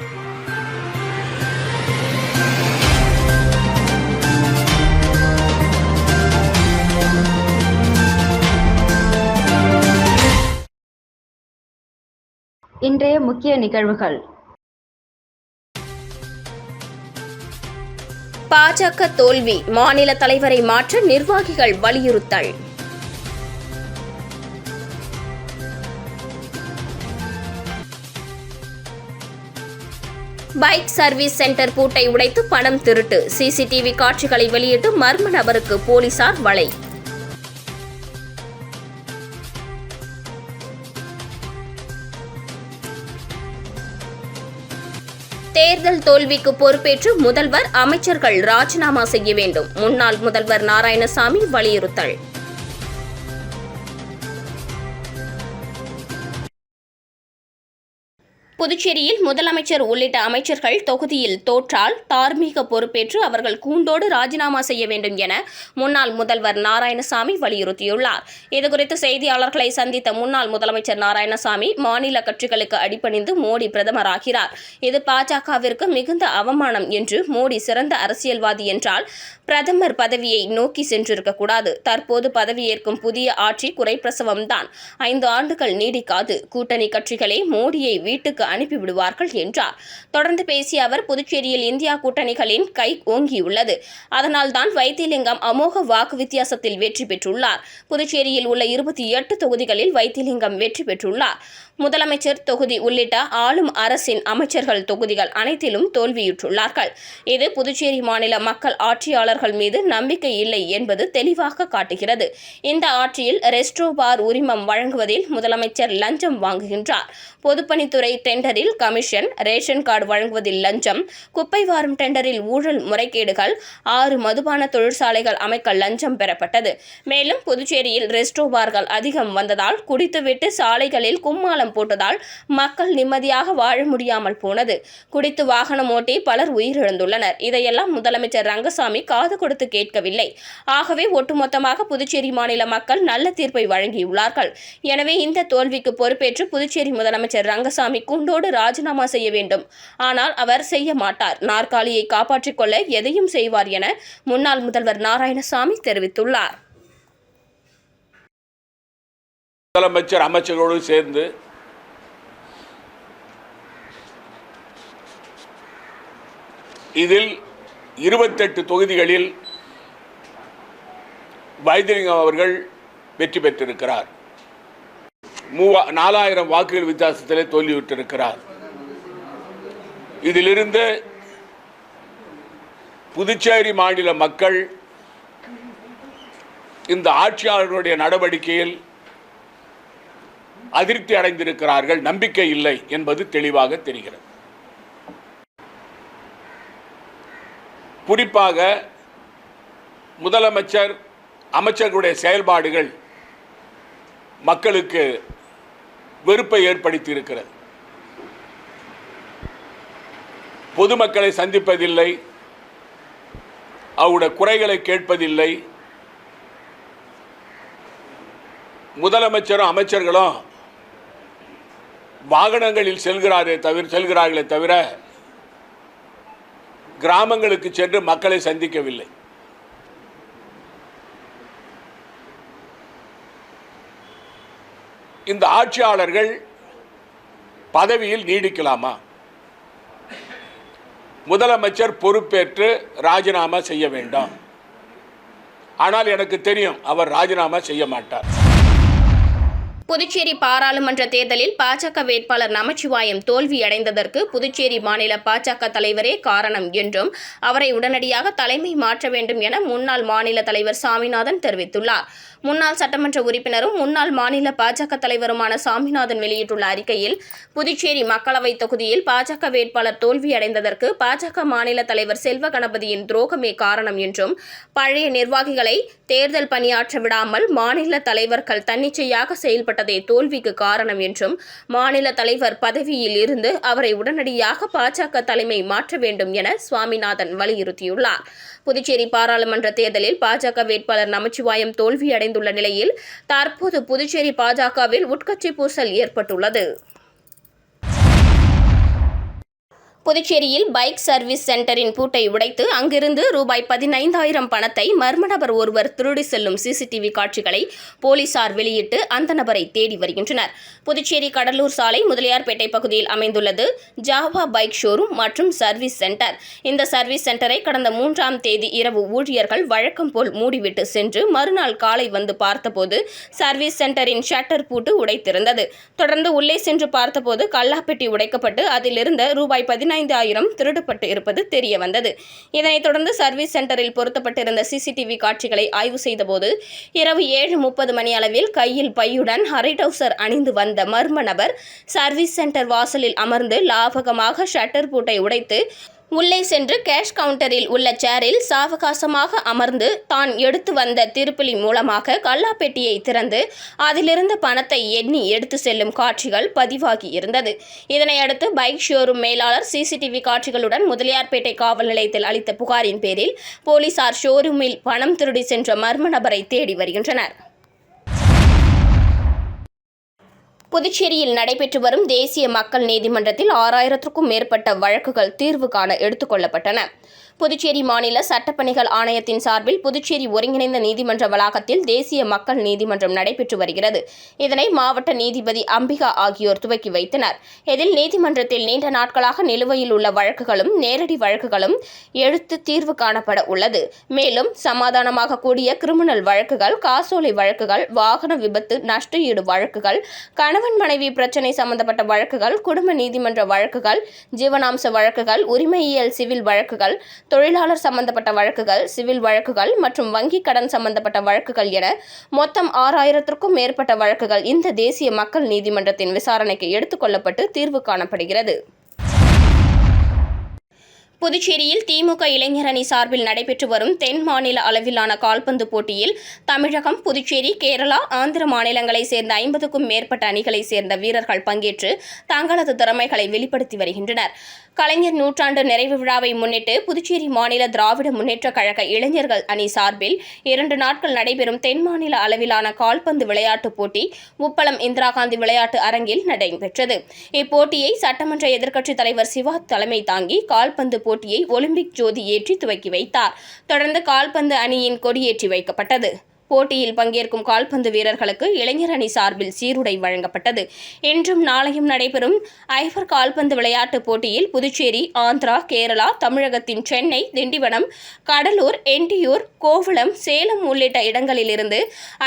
இன்றைய முக்கிய நிகழ்வுகள். பாஜக தோல்வி மாநில தலைவரை மாற்ற நிர்வாகிகள் வலியுறுத்தல். பைக் சர்வீஸ் சென்டர் பூட்டை உடைத்து பணம் திருட்டு. சிசிடிவி காட்சிகளை வெளியிட்டு மர்ம நபருக்கு போலீசார் வலை. தேர்தல் தோல்விக்கு பொறுப்பேற்று முதல்வர் அமைச்சர்கள் ராஜினாமா செய்ய வேண்டும். முன்னாள் முதல்வர் நாராயணசாமி வலியுறுத்தல். புதுச்சேரியில் முதலமைச்சர் உள்ளிட்ட அமைச்சர்கள் தொகுதியில் தோற்றால் தார்மீக பொறுப்பேற்று அவர்கள் கூண்டோடு ராஜினாமா செய்ய வேண்டும் என முன்னாள் முதல்வர் நாராயணசாமி வலியுறுத்தியுள்ளார். இதுகுறித்து செய்தியாளர்களை சந்தித்த முன்னாள் முதலமைச்சர் நாராயணசாமி மாநில கட்சிகளுக்கு அடிபணிந்து மோடி பிரதமராகிறார் இது பாஜகவிற்கு மிகுந்த அவமானம் என்று மோடி சிறந்த அரசியல்வாதி என்றால் பிரதமர் பதவியை நோக்கி சென்றிருக்கக்கூடாது தற்போது பதவியேற்கும் புதிய ஆட்சி குறைப்பிரசவம்தான். ஐந்து ஆண்டுகள் நீடிக்காது. கூட்டணி கட்சிகளே மோடியை வீட்டுக்கு அனுப்பிவிடுவார்கள் என்றார். தொடர்ந்து பேசிய அவர் புதுச்சேரியில் இந்தியா கூட்டணிகளின் கை ஓங்கியுள்ளது. அதனால்தான் வைத்திலிங்கம் அமோக வாக்கு வித்தியாசத்தில் வெற்றி பெற்றுள்ளார். புதுச்சேரியில் உள்ள இருபத்தி எட்டு தொகுதிகளில் வைத்திலிங்கம் வெற்றி பெற்றுள்ளார். முதலமைச்சர் தொகுதி உள்ளிட்ட ஆளும் அரசின் அமைச்சர்கள் தொகுதிகள் அனைத்திலும் தோல்வியுற்றுள்ளார்கள். இது புதுச்சேரி மாநில மக்கள் ஆட்சியாளர்கள் மீது நம்பிக்கை இல்லை என்பது தெளிவாக காட்டுகிறது. இந்த ஆட்சியில் ரெஸ்ட்ரோ பார் உரிமம் வழங்குவதில் முதலமைச்சர் லஞ்சம் வாங்குகின்றார். பொதுப்பணித்துறை டெண்டரில் கமிஷன் ரேஷன் கார்டு வழங்குவதில் லஞ்சம் குப்பை வாரும் டெண்டரில் ஊழல் முறைகேடுகள் ஆறு மதுபான தொழிற்சாலைகள் அமைக்க லஞ்சம் பெறப்பட்டது. மேலும் புதுச்சேரியில் ரெஸ்ட்ரோ பார்கள் அதிகம் வந்ததால் குடித்துவிட்டு சாலைகளில் கும்மாளம் போட்டதால் மக்கள் நிம்மதியாக வாழ முடியாமல் போனது. குடித்து வாகனம் ஓட்டி பலர் உயிரிழந்துள்ளனர். இதையெல்லாம் முதலமைச்சர் ரங்கசாமி காது கொடுத்து கேட்கவில்லை. ஆகவே ஒட்டுமொத்தமாக புதுச்சேரி மாநில மக்கள் நல்ல தீர்ப்பை வழங்கியுள்ளார்கள். எனவே இந்த தோல்விக்கு பொறுப்பேற்று புதுச்சேரி முதலமைச்சர் ரங்கசாமி குண்டோடு ராஜினாமா செய்ய வேண்டும். ஆனால் அவர் செய்ய மாட்டார். நாற்காலியை காப்பாற்றிக் கொள்ள எதையும் செய்வார் என முன்னாள் முதல்வர் நாராயணசாமி தெரிவித்துள்ளார். முதலமைச்சர் அமைச்சர்களோடு சேர்ந்து இதில் இருபத்தெட்டு தொகுதிகளில் வைத்திலிங்கம் அவர்கள் வெற்றி பெற்றிருக்கிறார். மூவா நாலாயிரம் வாக்குகள் வித்தியாசத்திலே தோல்வியுற்றிருக்கிறார். இதிலிருந்து புதுச்சேரி மாநில மக்கள் இந்த ஆட்சியாளர்களுடைய நடவடிக்கையில் அதிருப்தி அடைந்திருக்கிறார்கள். நம்பிக்கை இல்லை என்பது தெளிவாக தெரிகிறது. குறிப்பாக முதலமைச்சர் அமைச்சர்களுடைய செயல்பாடுகள் மக்களுக்கு வெறுப்பை ஏற்படுத்தி இருக்கிறது பொதுமக்களை சந்திப்பதில்லை அவருடைய குறைகளை கேட்பதில்லை. முதலமைச்சரும் அமைச்சர்களும் வாகனங்களில் செல்கிறாரே தவிர செல்கிறார்களே தவிர கிராமங்களுக்கு சென்று மக்களை சந்திக்கவில்லை. இந்த ஆட்சியாளர்கள் பதவியில் நீடிக்கலாமா? முதலமைச்சர் பொறுப்பேற்று ராஜினாமா செய்ய வேண்டாம். ஆனால் எனக்கு தெரியும் அவர் ராஜினாமா செய்ய மாட்டார். புதுச்சேரி பாராளுமன்ற தேர்தலில் பாஜக வேட்பாளர் நமச்சிவாயம் தோல்வியடைந்ததற்கு புதுச்சேரி மாநில பாஜக தலைவரே காரணம் என்றும் அவரை உடனடியாக தலைமை மாற்ற வேண்டும் என முன்னாள் மாநில தலைவர் சாமிநாதன் தெரிவித்துள்ளார். முன்னாள் சட்டமன்ற உறுப்பினரும் முன்னாள் மாநில பாஜக தலைவருமான சாமிநாதன் வெளியிட்டுள்ள அறிக்கையில் புதுச்சேரி மக்களவைத் தொகுதியில் பாஜக வேட்பாளர் தோல்வியடைந்ததற்கு பாஜக மாநில தலைவர் செல்வ கணபதியின் துரோகமே காரணம் என்றும் பழைய நிர்வாகிகளை தேர்தல் பணியாற்ற விடாமல் மாநில தலைவர்கள் தன்னிச்சையாக செயல்பட்டதே தோல்விக்கு காரணம் என்றும் மாநில தலைவர் பதவியில் இருந்து அவரை உடனடியாக பாஜக தலைமை மாற்ற வேண்டும் என சுவாமிநாதன் வலியுறுத்தியுள்ளார். புதுச்சேரி பாராளுமன்ற தேர்தலில் பாஜக வேட்பாளர் நமச்சிவாயம் தோல்வியடைந்துள்ள நிலையில் தற்போது புதுச்சேரி பாஜகவில் உட்கட்சி பூசல் ஏற்பட்டுள்ளது. புதுச்சேரியில் பைக் சர்வீஸ் சென்டரின் பூட்டை உடைத்து அங்கிருந்து ரூபாய் பதினைந்தாயிரம் பணத்தை மர்ம நபர் ஒருவர் திருடி செல்லும் சிசிடிவி காட்சிகளை போலீசார் வெளியிட்டு அந்த நபரை தேடி வருகின்றனர். புதுச்சேரி கடலூர் சாலை முதலியார்பேட்டை பகுதியில் அமைந்துள்ளது ஜாவா பைக் ஷோரூம் மற்றும் சர்வீஸ் சென்டர். இந்த சர்வீஸ் சென்டரை கடந்த மூன்றாம் தேதி இரவு ஊழியர்கள் வழக்கம் போல் மூடிவிட்டு சென்று மறுநாள் காலை வந்து பார்த்தபோது சர்வீஸ் சென்டரின் ஷட்டர் பூட்டு உடைத்திருந்தது. தொடர்ந்து உள்ளே சென்று பார்த்தபோது கல்லாப்பெட்டி உடைக்கப்பட்டு அதிலிருந்த ரூபாய் பதினைந்தாயிரம் திருடப்பட்டு இருப்பது தெரிய வந்தது இதனைத் தொடர்ந்து சர்வீஸ் சென்டரில் பொருத்தப்பட்டிருந்த சிசிடிவி காட்சிகளை ஆய்வு செய்தபோது இரவு ஏழு முப்பது மணி அளவில் கையில் பையுடன் ஹரை டவுசர் அணிந்து வந்த மர்ம நபர் சர்வீஸ் சென்டர் வாசலில் அமர்ந்து லாபகமாக ஷட்டர் பூட்டை உடைத்து உள்ளே சென்று கேஷ் கவுண்டரில் உள்ள சேரில் சாவகாசமாக அமர்ந்து தான் எடுத்து வந்த திருப்பலி மூலமாக கல்லாப்பெட்டியை திறந்து அதிலிருந்து பணத்தை எண்ணி எடுத்து செல்லும் காட்சிகள் பதிவாகி இருந்தது. இதனையடுத்து பைக் ஷோரூம் மேலாளர் சிசிடிவி காட்சிகளுடன் முதலியார்பேட்டை காவல் நிலையத்தில் அளித்த புகாரின் பேரில் போலீசார் ஷோரூமில் பணம் திருடி சென்ற மர்ம நபரை தேடி வருகின்றனர். புதுச்சேரியில் நடைபெற்று வரும் தேசிய மக்கள் நீதிமன்றத்தில் ஆறாயிரத்திற்கும் மேற்பட்ட வழக்குகள் தீர்வு காண எடுத்துக்கொள்ளப்பட்டன புதுச்சேரி மாநில சட்டப்பணிகள் ஆணையத்தின் சார்பில் புதுச்சேரி ஒருங்கிணைந்த நீதிமன்ற வளாகத்தில் தேசிய மக்கள் நீதிமன்றம் நடைபெற்று வருகிறது. இதனை மாவட்ட நீதிபதி அம்பிகா ஆகியோர் துவக்கி வைத்தனர். இதில் நீதிமன்றத்தில் நீண்ட நாட்களாக நிலுவையில் உள்ள வழக்குகளும் நேரடி வழக்குகளும் எழுத்து தீர்வு காணப்பட உள்ளது. மேலும் சமாதானமாக கூடிய கிரிமினல் வழக்குகள் காசோலை வழக்குகள் வாகன விபத்து நஷ்ட ஈடு வழக்குகள் கணவன் மனைவி பிரச்சினை சம்பந்தப்பட்ட வழக்குகள் குடும்ப நீதிமன்ற வழக்குகள் ஜீவனாம்ச வழக்குகள் உரிமையியல் சிவில் வழக்குகள் தொழிலாளர் சம்பந்தப்பட்ட வழக்குகள் சிவில் வழக்குகள் மற்றும் வங்கி கடன் சம்பந்தப்பட்ட வழக்குகள் என மொத்தம் ஆறாயிரத்திற்கும் மேற்பட்ட வழக்குகள் இந்த தேசிய மக்கள் நீதிமன்றத்தின் விசாரணைக்கு எடுத்துக் கொள்ளப்பட்டு தீர்வு காணப்படுகிறது. புதுச்சேரியில் திமுக இளைஞர் அணி சார்பில் நடைபெற்று வரும் தென் மாநில அளவிலான கால்பந்து போட்டியில் தமிழகம் புதுச்சேரி கேரளா ஆந்திர மாநிலங்களைச் சேர்ந்த ஐம்பதுக்கும் மேற்பட்ட அணிகளைச் சேர்ந்த வீரர்கள் பங்கேற்று தங்களது திறமைகளை வெளிப்படுத்தி வருகின்றனர். கலைஞர் நூற்றாண்டு நிறைவு விழாவை முன்னிட்டு புதுச்சேரி மாநில திராவிட முன்னேற்றக் கழக இளைஞர்கள் அணி சார்பில் இரண்டு நாட்கள் நடைபெறும் தென் மாநில அளவிலான கால்பந்து விளையாட்டுப் போட்டி உப்பளம் இந்திரா காந்தி விளையாட்டு அரங்கில் நடைபெற்றது. இப்போட்டியை சட்டமன்ற எதிர்க்கட்சித் தலைவர் சிவா தலைமை தாங்கி கால்பந்து போட்டியை ஒலிம்பிக் ஜோதி ஏற்றி துவக்கி வைத்தார். தொடர்ந்து கால்பந்து அணியின் கொடியேற்றி வைக்கப்பட்டது. போட்டியில் பங்கேற்கும் கால்பந்து வீரர்களுக்கு இளைஞர் அணி சார்பில் சீருடை வழங்கப்பட்டது. இன்றும் நாளையும் நடைபெறும் ஐவர் கால்பந்து விளையாட்டுப் போட்டியில் புதுச்சேரி ஆந்திரா கேரளா தமிழகத்தின் சென்னை திண்டிவனம் கடலூர் எண்டியூர் கோவளம் சேலம் உள்ளிட்ட இடங்களிலிருந்து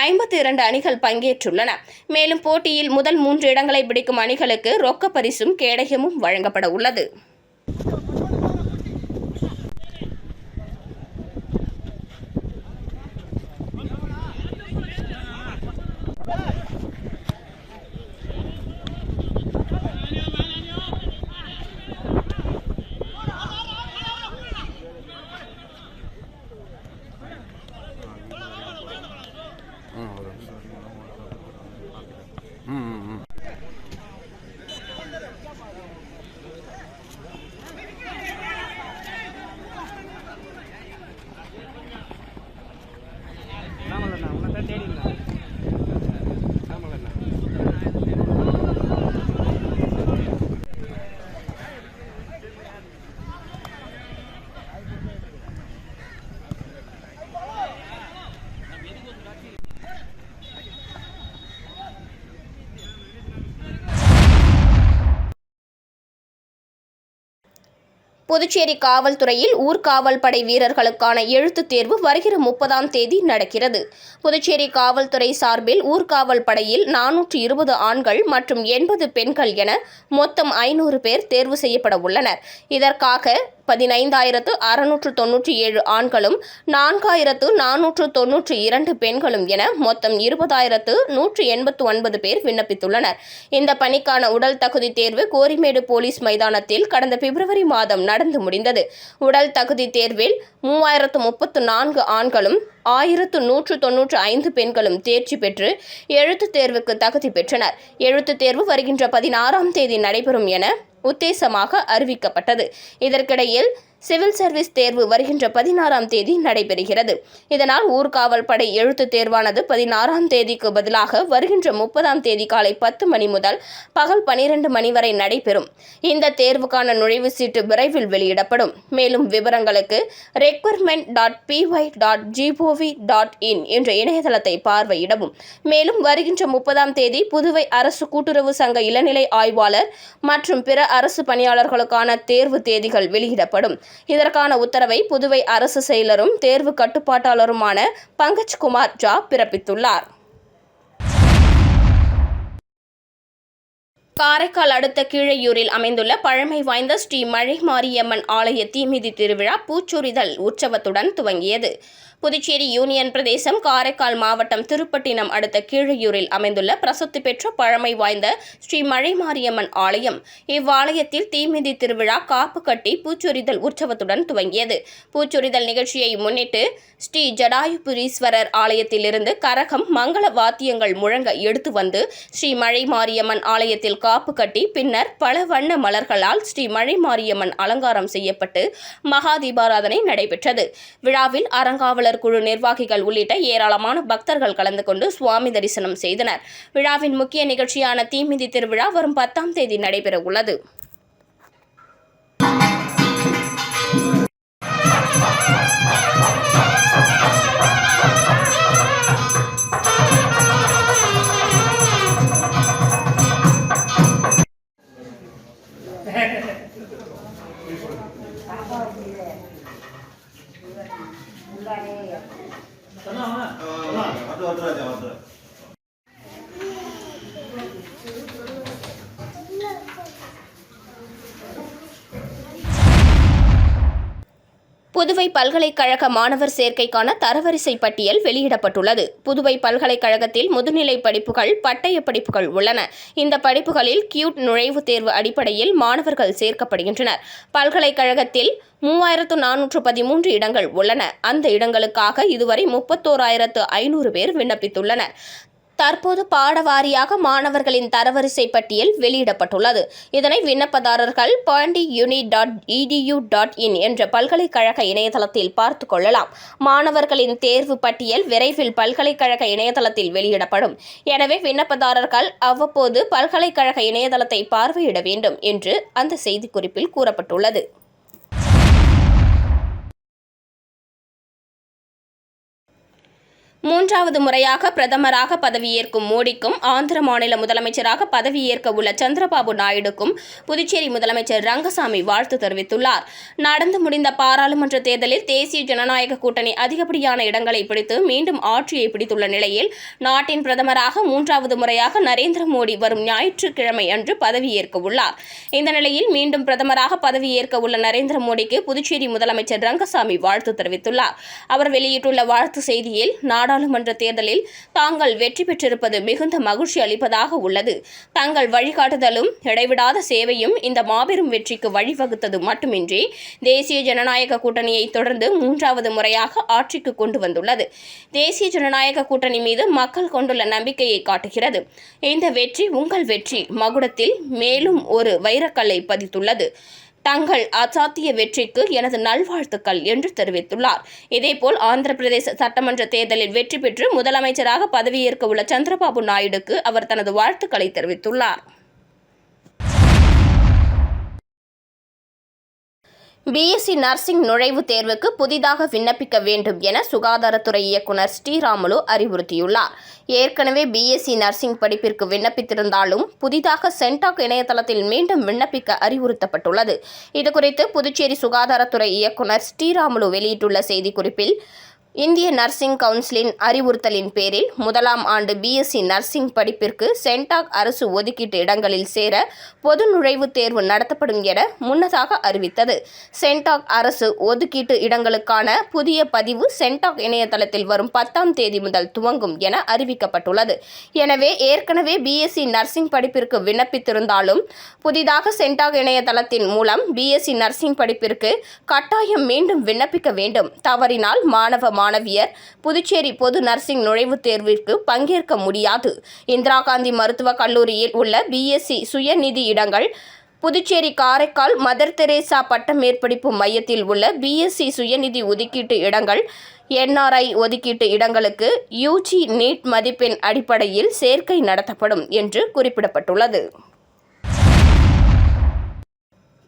ஐம்பத்தி இரண்டு அணிகள் பங்கேற்றுள்ளன. மேலும் போட்டியில் முதல் மூன்று இடங்களை பிடிக்கும் அணிகளுக்கு ரொக்க பரிசும் கேடயமும் வழங்கப்பட உள்ளது. புதுச்சேரி காவல்துறையில் ஊர்காவல் படை வீரர்களுக்கான எழுத்துத் தேர்வு வருகிற முப்பதாம் தேதி நடக்கிறது. புதுச்சேரி காவல்துறை சார்பில் ஊர்காவல் படையில் நானூற்று இருபது ஆண்கள் மற்றும் எண்பது பெண்கள் என மொத்தம் ஐநூறு பேர் தேர்வு செய்யப்பட உள்ளனர். இதற்காக பதினைந்தாயிரத்து அறுநூற்று தொன்னூற்றி ஏழு ஆண்களும் நான்காயிரத்து நானூற்று தொன்னூற்றி இரண்டு பெண்களும் என மொத்தம் இருபதாயிரத்து நூற்று எண்பத்து ஒன்பது பேர் விண்ணப்பித்துள்ளனர். இந்த பணிக்கான உடல் தகுதி தேர்வு கோரிமேடு போலீஸ் மைதானத்தில் கடந்த பிப்ரவரி மாதம் நட நடந்து முடிந்தது. உடல் தகுதி தேர்வில் மூவாயிரத்து முப்பத்து நான்கு ஆண்களும் ஆயிரத்து நூற்று தொன்னூற்று ஐந்து பெண்களும் தேர்ச்சி பெற்று எழுத்துத் தேர்வுக்கு தகுதி பெற்றனர். எழுத்துத் தேர்வு வருகின்ற பதினாறாம் தேதி நடைபெறும் என உத்தேசமாக அறிவிக்கப்பட்டது. இதற்கிடையில் சிவில் சர்வீஸ் தேர்வு வருகின்ற பதினாறாம் தேதி நடைபெறுகிறது. இதனால் ஊர்காவல் படை எழுத்துத் தேர்வானது பதினாறாம் தேதிக்கு பதிலாக வருகின்ற முப்பதாம் தேதி காலை பத்து மணி முதல் பகல் பனிரெண்டு மணி வரை நடைபெறும். இந்த தேர்வுக்கான நுழைவு சீட்டு விரைவில் வெளியிடப்படும். மேலும் விவரங்களுக்கு requirement dot PY dot GOV dot in என்ற இணையதளத்தை பார்வையிடவும். மேலும் வருகின்ற முப்பதாம் தேதி புதுவை அரசு கூட்டுறவு சங்க இளநிலை ஆய்வாளர் மற்றும் பிற அரசு பணியாளர்களுக்கான தேர்வு தேதிகள் வெளியிடப்படும். இதற்கான உத்தரவை புதுவை அரசு செயலரும் தேர்வு கட்டுப்பாட்டாளருமான பங்கஜ் குமார் ஜா பிறப்பித்துள்ளார். காரைக்கால் அடுத்த கீழையூரில் அமைந்துள்ள பழமை வாய்ந்த ஸ்ரீ மழை மாரியம்மன் ஆலய தீமிதி திருவிழா பூச்சொரிதல் உற்சவத்துடன் துவங்கியது. புதுச்சேரி யூனியன் பிரதேசம் காரைக்கால் மாவட்டம் திருப்பட்டினம் அடுத்த கீழையூரில் அமைந்துள்ள பிரசித்தி பெற்ற பழமை வாய்ந்த ஸ்ரீ மழை மாரியம்மன் ஆலயம். இவ்வாலயத்தில் தீமிதி திருவிழா காப்பு கட்டி பூச்சொரிதல் உற்சவத்துடன் துவங்கியது. பூச்சொரிதல் நிகழ்ச்சியை முன்னிட்டு ஸ்ரீ ஜடாயுபுரீஸ்வரர் ஆலயத்திலிருந்து கரகம் மங்கள வாத்தியங்கள் முழங்க எடுத்து வந்து ஸ்ரீ மழை மாரியம்மன் ஆலயத்தில் காப்பு கட்டி பின்னர் பல வண்ண மலர்களால் ஸ்ரீ மழை மாரியம்மன் அலங்காரம் செய்யப்பட்டு மகா தீபாராதனை நடைபெற்றது. விழாவில் அறங்காவலர் குழு நிர்வாகிகள் உள்ளிட்ட ஏராளமான பக்தர்கள் கலந்து கொண்டு சுவாமி தரிசனம் செய்தனர். விழாவின் முக்கிய நிகழ்ச்சியான தீமிதி திருவிழா வரும் பத்தாம் தேதி நடைபெற உள்ளது tenang mak tenang aduh aduh aja Puduvai பல்கலைக்கழக மாணவர் சேர்க்கைக்கான தரவரிசை பட்டியல் வெளியிடப்பட்டுள்ளது. புதுவை பல்கலைக்கழகத்தில் முதுநிலை படிப்புகள் பட்டய படிப்புகள் உள்ளன. இந்த படிப்புகளில் கியூட் நுழைவுத் தேர்வு அடிப்படையில் மாணவர்கள் சேர்க்கப்படுகின்றனர். பல்கலைக்கழகத்தில் மூவாயிரத்து நானூற்று பதிமூன்று இடங்கள் உள்ளன. அந்த இடங்களுக்காக இதுவரை முப்பத்தோராயிரத்து ஐநூறு பேர் விண்ணப்பித்துள்ளனர். தற்போது பாடவாரியாக மாணவர்களின் தரவரிசை பட்டியல் வெளியிடப்பட்டுள்ளது. இதனை விண்ணப்பதாரர்கள் Pondi uni dot EDU dot in என்ற பல்கலைக்கழக இணையதளத்தில் பார்த்து கொள்ளலாம். மாணவர்களின் தேர்வு பட்டியல் விரைவில் பல்கலைக்கழக இணையதளத்தில் வெளியிடப்படும். எனவே விண்ணப்பதாரர்கள் அவ்வப்போது பல்கலைக்கழக இணையதளத்தை பார்வையிட வேண்டும் என்று அந்த செய்திக்குறிப்பில் கூறப்பட்டுள்ளது. மூன்றாவது முறையாக பிரதமராக பதவியேற்கும் மோடிக்கும் ஆந்திர மாநில முதலமைச்சராக பதவியேற்க உள்ள சந்திரபாபு நாயுடுக்கும் புதுச்சேரி முதலமைச்சர் ரங்கசாமி வாழ்த்து தெரிவித்துள்ளார். நடந்து முடிந்த பாராளுமன்ற தேர்தலில் தேசிய ஜனநாயக கூட்டணி அதிகப்படியான இடங்களை பிடித்து மீண்டும் ஆட்சியை பிடித்துள்ள நிலையில் நாட்டின் பிரதமராக மூன்றாவது முறையாக நரேந்திர மோடி வரும் ஞாயிற்றுக்கிழமை அன்று பதவியேற்க உள்ளார். இந்த நிலையில் மீண்டும் பிரதமராக பதவியேற்க உள்ள நரேந்திர மோடிக்கு புதுச்சேரி முதலமைச்சர் ரங்கசாமி வாழ்த்து தெரிவித்துள்ளார். அவர் வெளியிட்டுள்ள வாழ்த்து செய்தியில் நாடாளுமன்ற தேர்தலில் தாங்கள் வெற்றி பெற்றிருப்பது மிகுந்த மகிழ்ச்சி அளிப்பதாக உள்ளது. தங்கள் வழிகாட்டுதலும் இடைவிடாத சேவையும் இந்த மாபெரும் வெற்றிக்கு வழிவகுத்தது மட்டுமின்றி தேசிய ஜனநாயக கூட்டணியை தொடர்ந்து மூன்றாவது முறையாக ஆட்சிக்கு கொண்டு வந்துள்ளது. தேசிய ஜனநாயக கூட்டணி மீது மக்கள் கொண்டுள்ள நம்பிக்கையை காட்டுகிறது. இந்த வெற்றி உங்கள் வெற்றி. மகுடத்தில் மேலும் ஒரு வைரக்கல்லை பதித்துள்ளது. தங்கள் அசாத்திய வெற்றிக்கு எனது நல்வாழ்த்துக்கள் என்று தெரிவித்துள்ளார். இதேபோல் ஆந்திர பிரதேச சட்டமன்ற தேர்தலில் வெற்றி பெற்று முதலமைச்சராக பதவியேற்க உள்ள சந்திரபாபு நாயுடுக்கு அவர் தனது வாழ்த்துக்களை தெரிவித்துள்ளார். பிஎஸ்சி நர்சிங் நுழைவுத் தேர்வுக்கு புதிதாக விண்ணப்பிக்க வேண்டும் என சுகாதாரத்துறை இயக்குனர் ஸ்ரீராமுலு அறிவுறுத்தியுள்ளார். ஏற்கனவே பிஎஸ்சி நர்சிங் படிப்பிற்கு விண்ணப்பித்திருந்தாலும் புதிதாக சென்டாக் இணையதளத்தில் மீண்டும் விண்ணப்பிக்க அறிவுறுத்தப்பட்டுள்ளது. இதுகுறித்து புதுச்சேரி சுகாதாரத்துறை இயக்குனர் ஸ்ரீராமுலு வெளியிட்டுள்ள செய்திக்குறிப்பில் இந்திய நர்சிங் கவுன்சிலின் அறிவுறுத்தலின் பேரில் முதலாம் ஆண்டு பிஎஸ்சி நர்சிங் படிப்பிற்கு சென்டாக் அரசு ஒதுக்கீட்டு இடங்களில் சேர பொது நுழைவுத் தேர்வு நடத்தப்படும் என முன்னதாக அறிவித்தது. சென்டாக் அரசு ஒதுக்கீட்டு இடங்களுக்கான புதிய பதிவு சென்டாக் இணையதளத்தில் வரும் பத்தாம் தேதி முதல் துவங்கும் என அறிவிக்கப்பட்டுள்ளது. எனவே ஏற்கனவே பிஎஸ்சி நர்சிங் படிப்பிற்கு விண்ணப்பித்திருந்தாலும் புதிதாக சென்டாக் இணையதளத்தின் மூலம் பிஎஸ்சி நர்சிங் படிப்பிற்கு கட்டாயம் மீண்டும் விண்ணப்பிக்க வேண்டும். தவறினால் மாணவ மாணவியர் புதுச்சேரி பொது நர்சிங் நுழைவுத் தேர்விற்கு பங்கேற்க முடியாது. இந்திரா காந்தி மருத்துவக் கல்லூரியில் உள்ள பிஎஸ்சி சுயநிதி இடங்கள் புதுச்சேரி காரைக்கால் மதர் தெரேசா பட்ட மேற்படிப்பு மையத்தில் உள்ள பிஎஸ்சி சுயநிதி ஒதுக்கீட்டு இடங்கள் என்ஆர்ஐ ஒதுக்கீட்டு இடங்களுக்கு யூஜி நீட் மதிப்பெண் அடிப்படையில் சேர்க்கை நடத்தப்படும் என்று குறிப்பிடப்பட்டுள்ளது.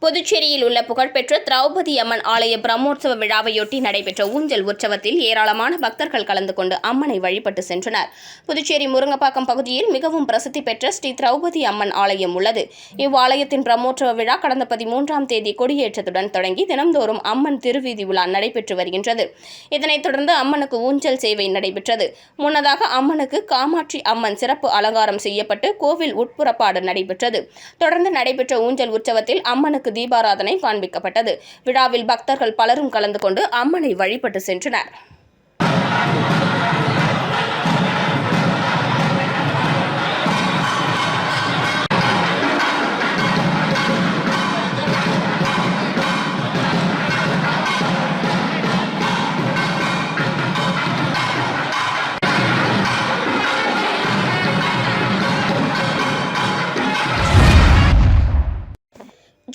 புதுச்சேரியில் உள்ள புகழ்பெற்ற திரௌபதி அம்மன் ஆலய பிரம்மோற்சவ விழாவையொட்டி நடைபெற்ற ஊஞ்சல் உற்சவத்தில் ஏராளமான பக்தர்கள் கலந்து கொண்டு அம்மனை வழிபட்டு சென்றனர். புதுச்சேரி முருங்கப்பாக்கம் பகுதியில் மிகவும் பிரசித்தி பெற்ற ஸ்ரீ திரௌபதி அம்மன் ஆலயம் உள்ளது. இவ்வாலயத்தின் பிரம்மோற்சவ விழா கடந்த பதிமூன்றாம் தேதி கொடியேற்றத்துடன் தொடங்கி தினம்தோறும் அம்மன் திருவீதி உலா நடைபெற்று வருகின்றது. இதனைத் தொடர்ந்து அம்மனுக்கு ஊஞ்சல் சேவை நடைபெற்றது. முன்னதாக அம்மனுக்கு காமாட்சி அம்மன் சிறப்பு அலங்காரம் செய்யப்பட்டு கோவில் உட்புறப்பாடு நடைபெற்றது. தொடர்ந்து நடைபெற்ற ஊஞ்சல் உற்சவத்தில் அம்மனுக்கு தீபாராதனை காண்பிக்கப்பட்டது. விழாவில் பக்தர்கள் பலரும் கலந்து கொண்டு அம்மனை வழிபட்டு சென்றனர்.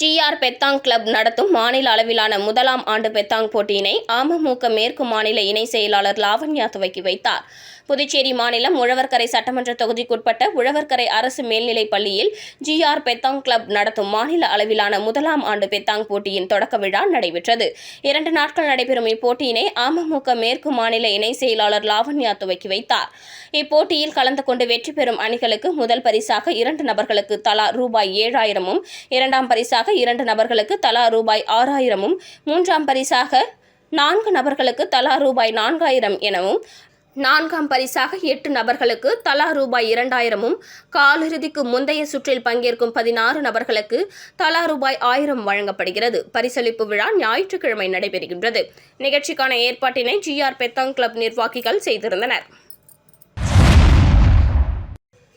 ஜிஆர் பெத்தாங் கிளப் நடத்தும் மாநில அளவிலான முதலாம் ஆண்டு பெத்தாங் போட்டியினை அமமுக மேற்கு மாநில இணை செயலாளர் லாவண்யா துவக்கி வைத்தார். புதுச்சேரி மாநிலம் உழவர்கரை சட்டமன்ற தொகுதிக்குட்பட்ட உழவர்கரை அரசு மேல்நிலைப் பள்ளியில் ஜிஆர் பெத்தாங் கிளப் நடத்தும் மாநில அளவிலான முதலாம் ஆண்டு பெத்தாங் போட்டியின் தொடக்க விழா நடைபெற்றது. இரண்டு நாட்கள் நடைபெறும் இப்போட்டியினை அமமுக மேற்கு மாநில இணை செயலாளர் லாவண்யா துவக்கி வைத்தார். இப்போட்டியில் கலந்து கொண்டு வெற்றி பெறும் அணிகளுக்கு முதல் பரிசாக இரண்டு நபர்களுக்கு தலா ரூபாய் ஏழாயிரமும் இரண்டாம் பரிசாக இரண்டு நபர்களுக்கு தலா ரூபாய் ஆறாயிரமும் மூன்றாம் பரிசாக நான்கு நபர்களுக்கு தலா ரூபாய் நான்காயிரம் எனவும் நான்காம் பரிசாக எட்டு நபர்களுக்கு தலா ரூபாய் இரண்டாயிரமும் காலிறுதிக்கு முந்தைய சுற்றில் பங்கேற்கும் பதினாறு நபர்களுக்கு தலா ரூபாய் ஆயிரம் வழங்கப்படுகிறது. பரிசளிப்பு விழா ஞாயிற்றுக்கிழமை நடைபெறுகின்றது. நிகழ்ச்சிக்கான ஏற்பாட்டினை ஜிஆர் பெத்தாங் கிளப் நிர்வாகிகள் செய்திருந்தனர்.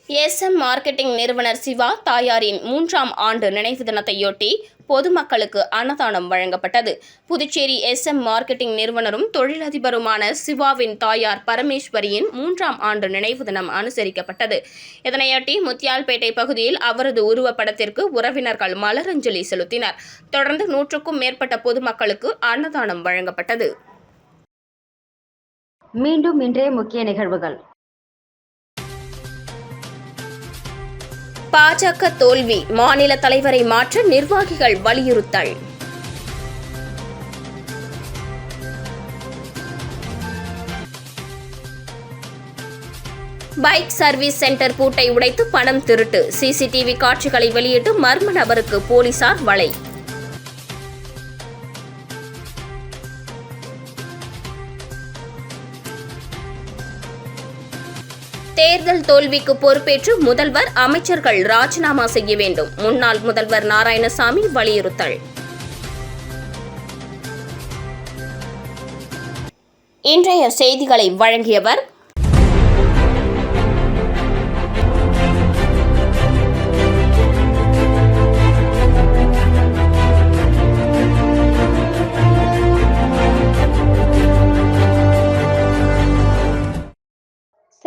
எஸ்எம் மார்க்கெட்டிங் நிறுவனர் சிவா தாயாரின் மூன்றாம் ஆண்டு நினைவு தினத்தையொட்டி பொதுமக்களுக்கு அன்னதானம் வழங்கப்பட்டது. புதுச்சேரி எஸ்எம் மார்க்கெட்டிங் நிறுவனரும் தொழிலதிபருமான சிவாவின் தாயார் பரமேஸ்வரியின் மூன்றாம் ஆண்டு நினைவு தினம் அனுசரிக்கப்பட்டது. இதனையொட்டி முத்தியால்பேட்டை பகுதியில் அவரது உருவப்படத்திற்கு உறவினர்கள் மலரஞ்சலி செலுத்தினர். தொடர்ந்து நூற்றுக்கும் மேற்பட்ட பொதுமக்களுக்கு அன்னதானம் வழங்கப்பட்டது. மீண்டும் இன்றைய முக்கிய நிகழ்வுகள். பாஜக தோல்வி. மாநில தலைவரை மாற்ற நிர்வாகிகள் வலியுறுத்தல். பைக் சர்வீஸ் சென்டர் பூட்டை உடைத்து பணம் திருட்டு. சிசிடிவி காட்சிகளை வெளியிட்டு மர்ம நபருக்கு போலீசார் வலை. தேர்தல் தோல்விக்கு பொறுப்பேற்று முதல்வர் அமைச்சர்கள் ராஜினாமா செய்ய வேண்டும். முன்னாள் முதல்வர் நாராயணசாமி வலியுறுத்தல். இன்றைய செய்திகளை வழங்கியவர்